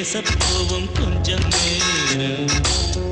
பேச கொஞ்சம் நேரம்.